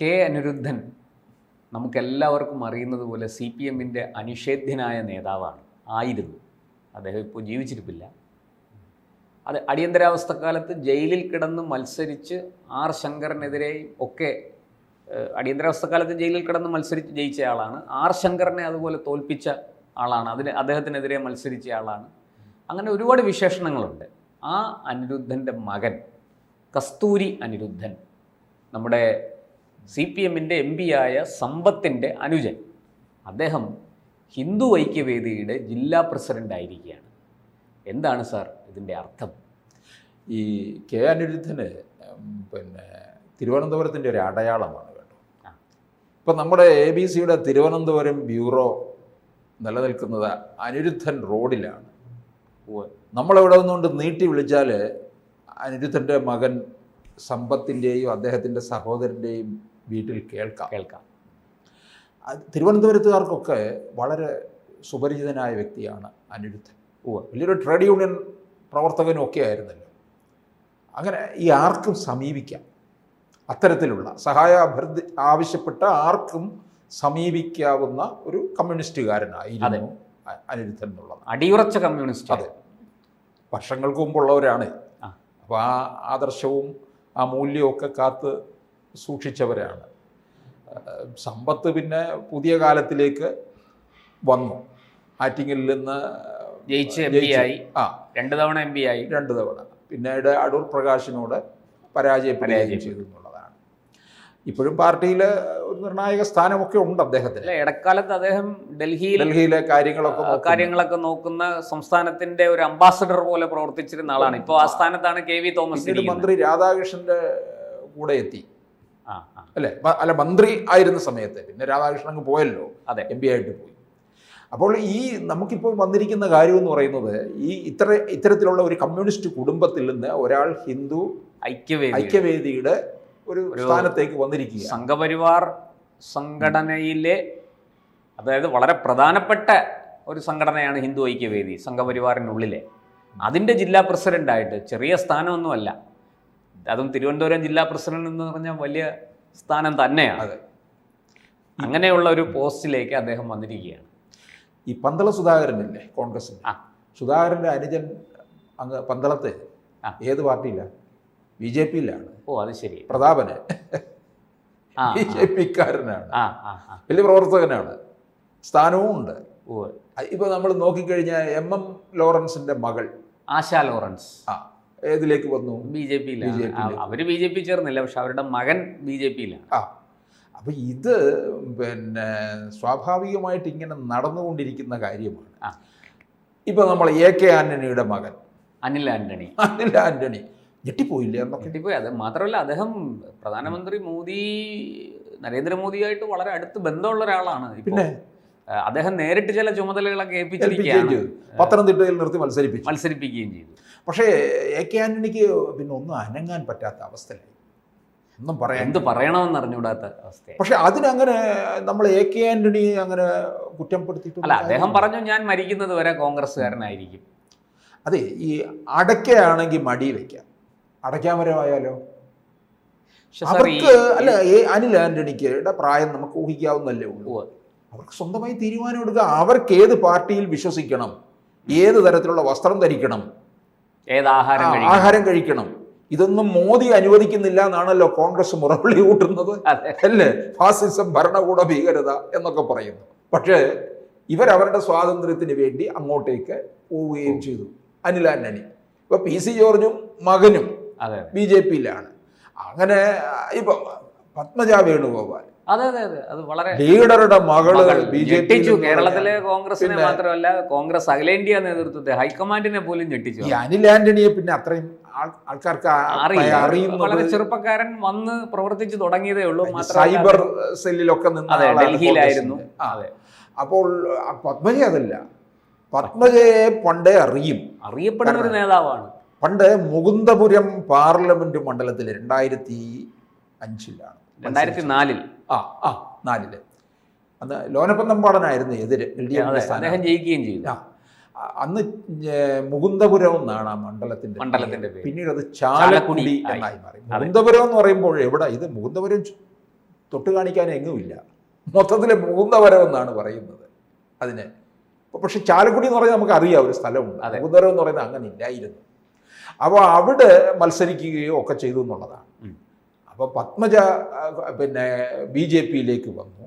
K Anirudhan നമുക്കെല്ലാവർക്കും അറിയുന്നത് പോലെ സി പി എമ്മിന്റെ അനിഷേധ്യനായ നേതാവാണ്. ആയിരുന്നു. അദ്ദേഹം ഇപ്പോൾ ജീവിച്ചിരിപ്പില്ല. അത് അടിയന്തരാവസ്ഥക്കാലത്ത് ജയിലിൽ കിടന്ന് മത്സരിച്ച് ആർ ശങ്കറിനെതിരെയും ഒക്കെ അടിയന്തരാവസ്ഥ അടിയന്തരാവസ്ഥക്കാലത്ത് ജയിലിൽ കിടന്ന് മത്സരിച്ച് ജയിച്ച ആളാണ്. ആർ ശങ്കറിനെ അതുപോലെ തോൽപ്പിച്ച ആളാണ്. അതിന് അദ്ദേഹത്തിനെതിരെ മത്സരിച്ച ആളാണ്. അങ്ങനെ ഒരുപാട് വിശേഷണങ്ങളുണ്ട്. ആ അനിരുദ്ധന്റെ മകൻ കസ്തൂരി അനിരുദ്ധൻ നമ്മുടെ സി പി എമ്മിന്റെ എം ആയ സമ്പത്തിന്റെ അനുജൻ. അദ്ദേഹം ഹിന്ദു ഐക്യവേദിയുടെ ജില്ലാ പ്രസിഡന്റ് ആയിരിക്കുകയാണ്. എന്താണ് സാർ ഇതിന്റെ അർത്ഥം? ഈ കെ അനിരുദ്ധന് പിന്നെ തിരുവനന്തപുരത്തിന്റെ ഒരു അടയാളമാണ് കേട്ടോ. ഇപ്പം നമ്മുടെ എ ബി സിയുടെ തിരുവനന്തപുരം ബ്യൂറോ നിലനിൽക്കുന്നത് അനിരുദ്ധൻ റോഡിലാണ്. നമ്മളിവിടെ നിന്നുകൊണ്ട് നീട്ടി വിളിച്ചാൽ അനിരുദ്ധന്റെ മകൻ സമ്പത്തിന്റെയും അദ്ദേഹത്തിന്റെ സഹോദരന്റെയും വീട്ടിൽ കേൾക്കാം. കേൾക്കാം. തിരുവനന്തപുരത്തുകാർക്കൊക്കെ വളരെ സുപരിചിതനായ വ്യക്തിയാണ് അനിരുദ്ധൻ. ഓ വലിയൊരു ട്രേഡ് യൂണിയൻ പ്രവർത്തകനും ഒക്കെ ആയിരുന്നല്ലോ. അങ്ങനെ ഈ ആർക്കും സമീപിക്കാം. അത്തരത്തിലുള്ള സഹായ അഭ്യർത്ഥി ആവശ്യപ്പെട്ട ആർക്കും സമീപിക്കാവുന്ന ഒരു കമ്മ്യൂണിസ്റ്റുകാരനായിരുന്നു അനിരുദ്ധൻ എന്നുള്ളത്. അടിയുറച്ച കമ്മ്യൂണിസ്റ്റ്. അതെ. വർഷങ്ങൾക്ക് മുമ്പുള്ളവരാണ്. അപ്പോൾ ആ ആദർശവും ആ മൂല്യവും ഒക്കെ കാത്ത് സൂക്ഷിച്ചവരാണ്. സമ്പത്ത് പിന്നെ പുതിയ കാലത്തിലേക്ക് വന്നു. ആറ്റിങ്ങിൽ നിന്ന് ജയിച്ച് എം. ആയി. ആ. രണ്ട് തവണ എം പി ആയി. രണ്ട് തവണ. പിന്നീട് അടൂർ പ്രകാശിനോട് പരാജയപ്പെടുകയും ചെയ്തു എന്നുള്ളതാണ് ഇപ്പോഴും പാർട്ടിയിൽ ഒരു നിർണായക സ്ഥാനമൊക്കെ ഉണ്ട് അദ്ദേഹത്തിന്. ഇടക്കാലത്ത് അദ്ദേഹം ഡൽഹിയിൽ ഡൽഹിയിലെ കാര്യങ്ങളൊക്കെ കാര്യങ്ങളൊക്കെ നോക്കുന്ന സംസ്ഥാനത്തിന്റെ ഒരു അംബാസഡർ പോലെ പ്രവർത്തിച്ചിരുന്ന ആളാണ്. ഇപ്പോൾ ആ സ്ഥാനത്താണ് കെ വി തോമസ് മന്ത്രി രാധാകൃഷ്ണന്റെ കൂടെ എത്തി. അല്ലേ? അല്ല മന്ത്രി ആയിരുന്ന സമയത്ത്. പിന്നെ രാധാകൃഷ്ണൻ അങ്ങ് പോയല്ലോ. അതെ. എം പി ആയിട്ട് പോയി. അപ്പോൾ ഈ നമുക്കിപ്പോൾ വന്നിരിക്കുന്ന കാര്യം എന്ന് പറയുന്നത് ഈ ഇത്ര ഇത്തരത്തിലുള്ള ഒരു കമ്മ്യൂണിസ്റ്റ് കുടുംബത്തിൽ നിന്ന് ഒരാൾ ഹിന്ദു ഐക്യവേദി ഐക്യവേദിയുടെ ഒരു സ്ഥാനത്തേക്ക് വന്നിരിക്കുക സംഘപരിവാർ സംഘടനയിലെ അതായത് വളരെ പ്രധാനപ്പെട്ട ഒരു സംഘടനയാണ് ഹിന്ദു ഐക്യവേദി സംഘപരിവാറിനുള്ളിലെ. അതിന്റെ ജില്ലാ പ്രസിഡന്റായിട്ട് ചെറിയ സ്ഥാനമൊന്നുമല്ല. അതും തിരുവനന്തപുരം ജില്ലാ പ്രസിഡന്റ് എന്ന് പറഞ്ഞാൽ വലിയ സ്ഥാനം തന്നെയാണ്. അതെ. അങ്ങനെയുള്ള ഒരു പോസ്റ്റിലേക്ക് അദ്ദേഹം വന്നിരിക്കുകയാണ്. ഈ പന്തള സുധാകരനില്ലേ കോൺഗ്രസ് ആ. സുധാകരന്റെ അനുജൻ അങ്ങ് പന്തളത്ത്. ഏത് പാർട്ടിയിലാണ് ബി ജെ പിയിലാണ്. ഓ അത് ശരി. പ്രതാപന്. ബി ജെ പിക്കാരനാണ്. ആ ആ ആ. വലിയ പ്രവർത്തകനാണ്. സ്ഥാനവും ഉണ്ട്. ഓ ഇപ്പൊ നമ്മൾ നോക്കിക്കഴിഞ്ഞാൽ എം എം ലോറൻസിന്റെ മകൾ. ആശാ ലോറൻസ്. ആ. ഏതിലേക്ക് വന്നു? ബി ജെ പിയിലാണ്. അവർ അവർ ബി ജെ പി ചേർന്നില്ല പക്ഷെ അവരുടെ മകൻ ബി ജെ പിയിലാണ്. ആ അപ്പൊ ഇത് പിന്നെ സ്വാഭാവികമായിട്ട് ഇങ്ങനെ നടന്നുകൊണ്ടിരിക്കുന്ന കാര്യമാണ്. ആ. ഇപ്പൊ നമ്മൾ എ കെ ആന്റണിയുടെ മകൻ. അനിൽ ആന്റണി. അനിൽ ആന്റണി. ഞെട്ടിപ്പോയില്ലേ കിട്ടിപ്പോയി അത് മാത്രമല്ല അദ്ദേഹം പ്രധാനമന്ത്രി മോദി നരേന്ദ്രമോദിയായിട്ട് വളരെ അടുത്ത് ബന്ധമുള്ള ഒരാളാണ്. പിന്നെ? അദ്ദേഹം നേരിട്ട് ചില ചുമതലകളൊക്കെ ഏൽപ്പിച്ചിരിക്കുകയും ഏൽപ്പിച്ചിരിക്കുകയാണ് ചെയ്തു. പത്തനംതിട്ടയിൽ നിർത്തി മത്സരിപ്പിച്ചു. മത്സരിപ്പിക്കുകയും ചെയ്തു. പക്ഷേ എ കെ ആന്റണിക്ക് പിന്നെ ഒന്നും അനങ്ങാൻ പറ്റാത്ത അവസ്ഥയിലായി. ഒന്നും പറയാൻ എന്ത് പറയണമെന്ന് അറിഞ്ഞുകൂടാത്ത അവസ്ഥ പക്ഷെ അതിനങ്ങനെ നമ്മൾ എ കെ ആന്റണി അങ്ങനെ കുറ്റപ്പെടുത്തിയിട്ടില്ല അല്ല അദ്ദേഹം പറഞ്ഞു ഞാൻ മരിക്കുന്നത് വരെ കോൺഗ്രസ്സുകാരനായിരിക്കും. അതെ ഈ അടയ്ക്കയാണെങ്കിൽ മടി വെക്കാം അടയ്ക്കാമരമായാലോ അവർക്ക് അല്ല ഏ അനിൽ ആന്റണിക്കയുടെ പ്രായം നമുക്ക് ഊഹിക്കാവുന്നല്ലേ ഉള്ളൂ. അവർക്ക് സ്വന്തമായി തീരുമാനം എടുക്കുക. അവർക്ക് ഏത് പാർട്ടിയിൽ വിശ്വസിക്കണം? ഏത് തരത്തിലുള്ള വസ്ത്രം ധരിക്കണം? ഏത് ആഹാരം കഴിക്കണം? ഇതൊന്നും മോദി അനുവദിക്കുന്നില്ല എന്നാണല്ലോ കോൺഗ്രസ് മുറവിളി കൂട്ടുന്നത് അല്ലേ? ഫാസിസം ഭരണകൂട ഭീകരത എന്നൊക്കെ പറയുന്നു. പക്ഷേ ഇവരവരുടെ സ്വാതന്ത്ര്യത്തിന് വേണ്ടി അങ്ങോട്ടേക്ക് പോവുകയും ചെയ്തു. അനിൽ ആന്റണി. ഇപ്പൊ പി സി ജോർജും മകനും ബി ജെ പിയിലാണ്. അങ്ങനെ ഇപ്പൊ പത്മജ വേണുഗോപാൽ അതെ അതെ അതെ. അത് വളരെ ലീഡറുടെ മകൾ ഞെട്ടിച്ചു. കേരളത്തിലെ കോൺഗ്രസിനെ മാത്രമല്ല കോൺഗ്രസ് അഖിലേന്ത്യ നേതൃത്വത്തെ ഹൈക്കമാൻഡിനെ പോലും ഞെട്ടിച്ചു. ഈ അനിൽ ആന്റണിയെ പിന്നെ അത്രയും ആൾക്കാർക്ക് അറിയും വളരെ ചെറുപ്പക്കാരൻ വന്ന് പ്രവർത്തിച്ചു തുടങ്ങിയതേ ഉള്ളൂ. സൈബർ സെല്ലിലൊക്കെ നിന്ന് ഡൽഹിയിലായിരുന്നു. അതെ. അപ്പോൾ പത്മജി പത്മജ അതല്ല. പത്മജയെ പണ്ടേ അറിയും. അറിയപ്പെടുന്ന ഒരു നേതാവാണ്. പണ്ട് മുകുന്ദപുരം പാർലമെന്റ് മണ്ഡലത്തിൽ രണ്ടായിരത്തി അഞ്ചിലാണ്. രണ്ടായിരത്തി നാലിൽ. ആ ആ നാലിൽ. അന്ന് ലോനപ്പന്തമ്പാടനായിരുന്നു എതിര് എൽ ഡി എഫ് അദ്ദേഹം ജയിക്കുകയും ചെയ്തു. ആ, അന്ന് മുകുന്ദപുരം എന്നാണ് ആ മണ്ഡലത്തിന്റെ മണ്ഡലത്തിന്റെ പേര്. പിന്നീട് അത് ചാലക്കുടി. എന്നായി മാറി. മുകുന്ദപുരം എന്ന് പറയുമ്പോൾ എവിടെ? ഇത് മുകുന്ദപുരം തൊട്ട് കാണിക്കാൻ എങ്ങുമില്ല മൊത്തത്തിലെ മുകുന്ദപുരം എന്നാണ് പറയുന്നത് അതിന്. പക്ഷെ ചാലക്കുടി എന്ന് പറയുന്നത് നമുക്ക് അറിയാം ഒരു സ്ഥലമുണ്ട്. അതെ. മുകുന്ദവരം എന്ന് പറയുന്നത് അങ്ങനെ ഇല്ലായിരുന്നു. അപ്പോൾ അവിടെ മത്സരിക്കുകയോ ഒക്കെ ചെയ്തു എന്നുള്ളതാണ്. അപ്പോൾ പത്മജ പിന്നെ ബി ജെ പിയിലേക്ക് വന്നു.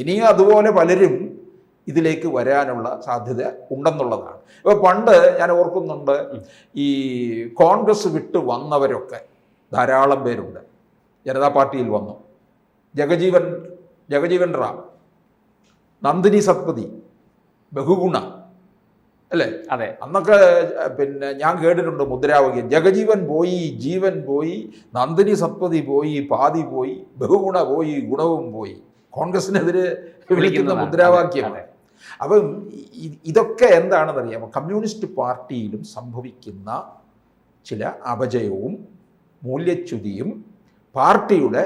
ഇനിയും അതുപോലെ പലരും ഇതിലേക്ക് വരാനുള്ള സാധ്യത ഉണ്ടെന്നുള്ളതാണ്. ഇപ്പോൾ പണ്ട് ഞാൻ ഓർക്കുന്നുണ്ട് ഈ കോൺഗ്രസ് വിട്ട് വന്നവരൊക്കെ ധാരാളം പേരുണ്ട്. ജനതാ പാർട്ടിയിൽ വന്നു. ജഗജീവൻ ജഗജീവൻ റാം നന്ദിനി സത്പതി ബഹുഗുണ അല്ലേ? അതെ. അന്നൊക്കെ പിന്നെ ഞാൻ കേട്ടിട്ടുണ്ട് മുദ്രാവാക്യം. ജഗജീവൻ പോയി ജീവൻ പോയി നന്ദിനി സത്പതി പോയി പാതി പോയി ബഹുഗുണ പോയി ഗുണവും പോയി. കോൺഗ്രസിനെതിരെ വിളിക്കുന്ന. മുദ്രാവാക്യമാണ്. അപ്പം ഇതൊക്കെ എന്താണെന്നറിയാമോ? കമ്മ്യൂണിസ്റ്റ് പാർട്ടിയിലും സംഭവിക്കുന്ന ചില അപജയവും മൂല്യച്യുതിയും പാർട്ടിയുടെ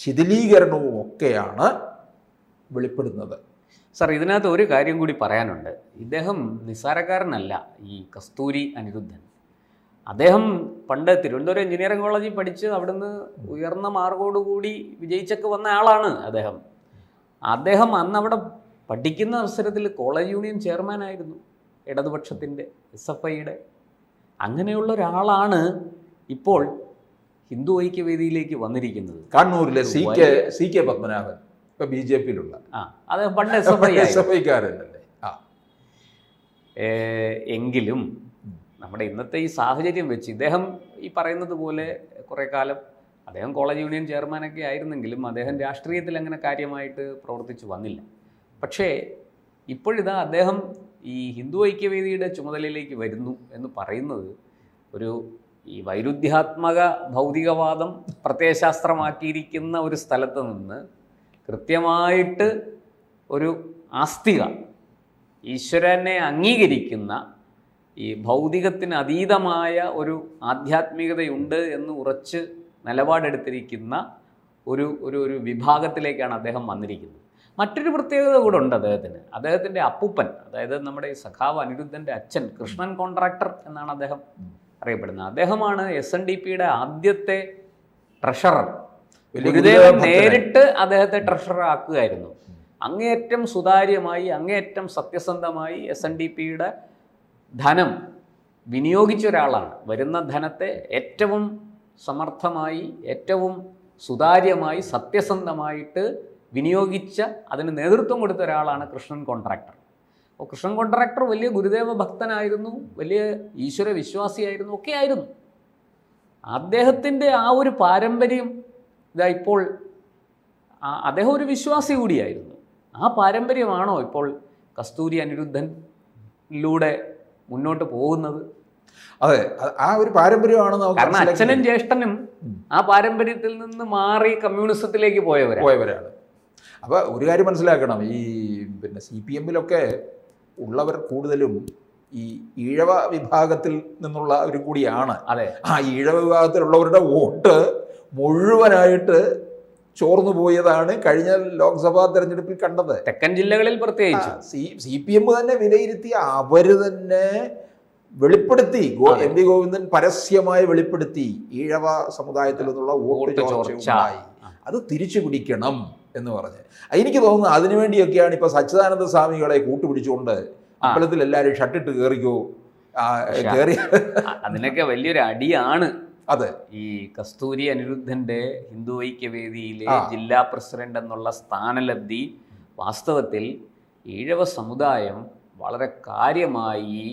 ശിഥിലീകരണവും ഒക്കെയാണ് വെളിപ്പെടുന്നത്. സർ ഇതിനകത്ത് ഒരു കാര്യം കൂടി പറയാനുണ്ട്. ഇദ്ദേഹം നിസ്സാരക്കാരനല്ല ഈ കസ്തൂരി അനിരുദ്ധൻ. അദ്ദേഹം പണ്ട് തിരുവനന്തപുരം എഞ്ചിനീയറിംഗ് കോളേജിൽ പഠിച്ച് അവിടുന്ന് ഉയർന്ന മാർക്കോടുകൂടി വിജയിച്ചൊക്കെ വന്ന ആളാണ് അദ്ദേഹം. അദ്ദേഹം അന്ന് അവിടെ പഠിക്കുന്ന അവസരത്തിൽ കോളേജ് യൂണിയൻ ചെയർമാനായിരുന്നു ഇടതുപക്ഷത്തിന്റെ എസ് എഫ് ഐയുടെ. അങ്ങനെയുള്ള ഒരാളാണ് ഇപ്പോൾ ഹിന്ദു ഐക്യവേദിയിലേക്ക് വന്നിരിക്കുന്നത്. കണ്ണൂരിലെ C K C K Padmanabhan. ഇപ്പൊ ബി ജെ പിയിലുള്ള പണ്ട് എസ് എഫ് ഐ ഐക്കാരനല്ലേ ആ. എങ്കിലും നമ്മുടെ ഇന്നത്തെ ഈ സാഹചര്യം വെച്ച് ഇദ്ദേഹം ഈ പറയുന്നത് പോലെ കുറേ കാലം അദ്ദേഹം കോളേജ് യൂണിയൻ ചെയർമാനൊക്കെ ആയിരുന്നെങ്കിലും അദ്ദേഹം രാഷ്ട്രീയത്തിൽ അങ്ങനെ കാര്യമായിട്ട് പ്രവർത്തിച്ചു വന്നില്ല. പക്ഷേ ഇപ്പോഴിതാ അദ്ദേഹം ഈ ഹിന്ദു ഐക്യവേദിയുടെ ചുമതലയിലേക്ക് വരുന്നു എന്ന് പറയുന്നത് ഒരു ഈ വൈരുദ്ധ്യാത്മക ഭൗതികവാദം പ്രത്യയശാസ്ത്രമാക്കിയിരിക്കുന്ന ഒരു സ്ഥലത്ത് നിന്ന് കൃത്യമായിട്ട് ഒരു ആസ്തിക ഈശ്വരനെ അംഗീകരിക്കുന്ന ഈ ഭൗതികത്തിന് അതീതമായ ഒരു ആധ്യാത്മികതയുണ്ട് എന്ന് ഉറച്ച് നിലപാടെടുത്തിരിക്കുന്ന ഒരു ഒരു ഒരു വിഭാഗത്തിലേക്കാണ് അദ്ദേഹം വന്നിരിക്കുന്നത്. മറ്റൊരു പ്രത്യേകത കൂടെ ഉണ്ട് അദ്ദേഹത്തിന്. അദ്ദേഹത്തിന്റെ അപ്പൂപ്പൻ അതായത് നമ്മുടെ ഈ സഖാവ് അനിരുദ്ധന്റെ അച്ഛൻ കൃഷ്ണൻ കോൺട്രാക്ടർ എന്നാണ് അദ്ദേഹം അറിയപ്പെടുന്നത്. അദ്ദേഹമാണ് എസ് എൻ ഡി പിയുടെ ആദ്യത്തെ ട്രഷറർ. ഗുരുദേവൻ നേരിട്ട് അദ്ദേഹത്തെ ട്രഷറർ ആക്കുകയായിരുന്നു. അങ്ങേയറ്റം സുതാര്യമായി അങ്ങേയറ്റം സത്യസന്ധമായി എസ് എൻ ഡി പിയുടെ ധനം വിനിയോഗിച്ച ഒരാളാണ്. വരുന്ന ധനത്തെ ഏറ്റവും സമർത്ഥമായി ഏറ്റവും സുതാര്യമായി സത്യസന്ധമായിട്ട് വിനിയോഗിച്ച അതിന് നേതൃത്വം കൊടുത്ത ഒരാളാണ് കൃഷ്ണൻ കോൺട്രാക്ടർ. അപ്പോൾ കൃഷ്ണൻ കോൺട്രാക്ടർ വലിയ ഗുരുദേവ ഭക്തനായിരുന്നു വലിയ ഈശ്വര വിശ്വാസിയായിരുന്നു ഒക്കെ ആയിരുന്നു അദ്ദേഹത്തിന്റെ ആ ഒരു പാരമ്പര്യം ഇതാ ഇപ്പോൾ അദ്ദേഹം ഒരു വിശ്വാസി കൂടിയായിരുന്നു. ആ പാരമ്പര്യമാണോ ഇപ്പോൾ കസ്തൂരി അനിരുദ്ധനിലൂടെ മുന്നോട്ട് പോകുന്നത്? അതെ ആ ഒരു പാരമ്പര്യമാണെന്ന് കാരണം അച്ഛനും ജ്യേഷ്ഠനും ആ പാരമ്പര്യത്തിൽ നിന്ന് മാറി കമ്മ്യൂണിസത്തിലേക്ക് പോയവരാണ്. പോയവരാണ്. അപ്പോൾ ഒരു കാര്യം മനസ്സിലാക്കണം ഈ പിന്നെ സി പി എമ്മിലൊക്കെ ഉള്ളവർ കൂടുതലും ഈ ഈഴവ വിഭാഗത്തിൽ നിന്നുള്ള ഒരു കൂടിയാണ്. അതെ. ആ ഈഴവ വിഭാഗത്തിലുള്ളവരുടെ വോട്ട് മുഴുവനായിട്ട് ചോർന്നു പോയതാണ് കഴിഞ്ഞ ലോക്സഭാ തെരഞ്ഞെടുപ്പിൽ കണ്ടത്. തെക്കൻ ജില്ലകളിൽ പ്രത്യേകിച്ച്. സി സി പി എം തന്നെ വിലയിരുത്തി അവർ തന്നെ വെളിപ്പെടുത്തി. എം വി ഗോവിന്ദൻ പരസ്യമായി വെളിപ്പെടുത്തി ഈഴവ സമുദായത്തിൽ നിന്നുള്ള വോട്ട് ചോർച്ചയുണ്ടായി അത് തിരിച്ചു പിടിക്കണം എന്ന് പറഞ്ഞ്. എനിക്ക് തോന്നുന്നു അതിനുവേണ്ടിയൊക്കെയാണ് ഇപ്പൊ സച്ചിദാനന്ദ സ്വാമികളെ കൂട്ടുപിടിച്ചുകൊണ്ട് അമ്പലത്തിൽ എല്ലാവരും ഷട്ടിട്ട് കയറിക്കോ. കയറി. അതിനൊക്കെ വലിയൊരു അടിയാണ്. അതെ. ഈ കസ്തൂരി അനിരുദ്ധന്റെ ഹിന്ദു ഐക്യവേദിയിലെ. ജില്ലാ പ്രസിഡന്റ് എന്നുള്ള സ്ഥാനലബ്ധി വാസ്തവത്തിൽ ഈഴവ സമുദായം വളരെ കാര്യമായി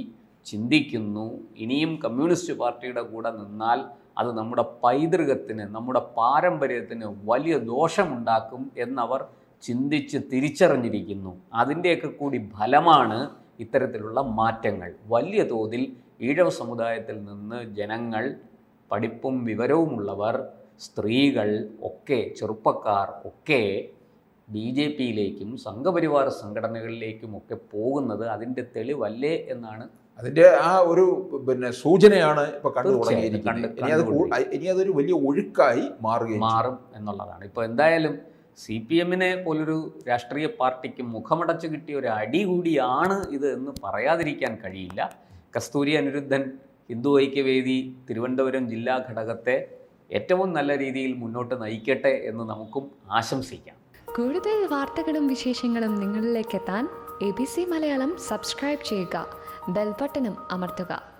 ചിന്തിക്കുന്നു. ഇനിയും കമ്മ്യൂണിസ്റ്റ് പാർട്ടിയുടെ കൂടെ നിന്നാൽ അത് നമ്മുടെ പൈതൃകത്തിന് നമ്മുടെ പാരമ്പര്യത്തിന് വലിയ ദോഷമുണ്ടാക്കും എന്നവർ ചിന്തിച്ച് തിരിച്ചറിഞ്ഞിരിക്കുന്നു. അതിന്റെയൊക്കെ കൂടി ഫലമാണ് ഇത്തരത്തിലുള്ള മാറ്റങ്ങൾ. വലിയ തോതിൽ ഈഴവ സമുദായത്തിൽ നിന്ന് ജനങ്ങൾ പഠിപ്പും വിവരവുമുള്ളവർ സ്ത്രീകൾ ഒക്കെ ചെറുപ്പക്കാർ ഒക്കെ ബി ജെ പിയിലേക്കും സംഘപരിവാർ സംഘടനകളിലേക്കും ഒക്കെ പോകുന്നത് അതിന്റെ തെളിവല്ലേ എന്നാണ് അതിന്റെ ആ ഒരു പിന്നെ സൂചനയാണ് ഇപ്പൊ കണ്ടു തുടങ്ങിയിരിക്കുന്നത്. ഇനി അത് ഇനി അതൊരു വലിയ ഒഴുക്കായി മാറുകയും മാറും എന്നുള്ളതാണ്. ഇപ്പോൾ എന്തായാലും സി പി എമ്മിനെ പോലൊരു രാഷ്ട്രീയ പാർട്ടിക്ക് മുഖമടച്ചു കിട്ടിയ ഒരു അടി കൂടിയാണ് ഇത് എന്ന് പറയാതിരിക്കാൻ കഴിയില്ല. കസ്തൂരി അനിരുദ്ധൻ ഹിന്ദു ഐക്യവേദി തിരുവനന്തപുരം ജില്ലാ ഘടകത്തെ ഏറ്റവും നല്ല രീതിയിൽ മുന്നോട്ട് നയിക്കട്ടെ എന്ന് നമുക്കും ആശംസിക്കാം. കൂടുതൽ വാർത്തകളും വിശേഷങ്ങളും നിങ്ങളിലേക്ക് എത്താൻ A B C Malayalam subscribe ചെയ്യുക. ബെൽബട്ടനും അമർത്തുക.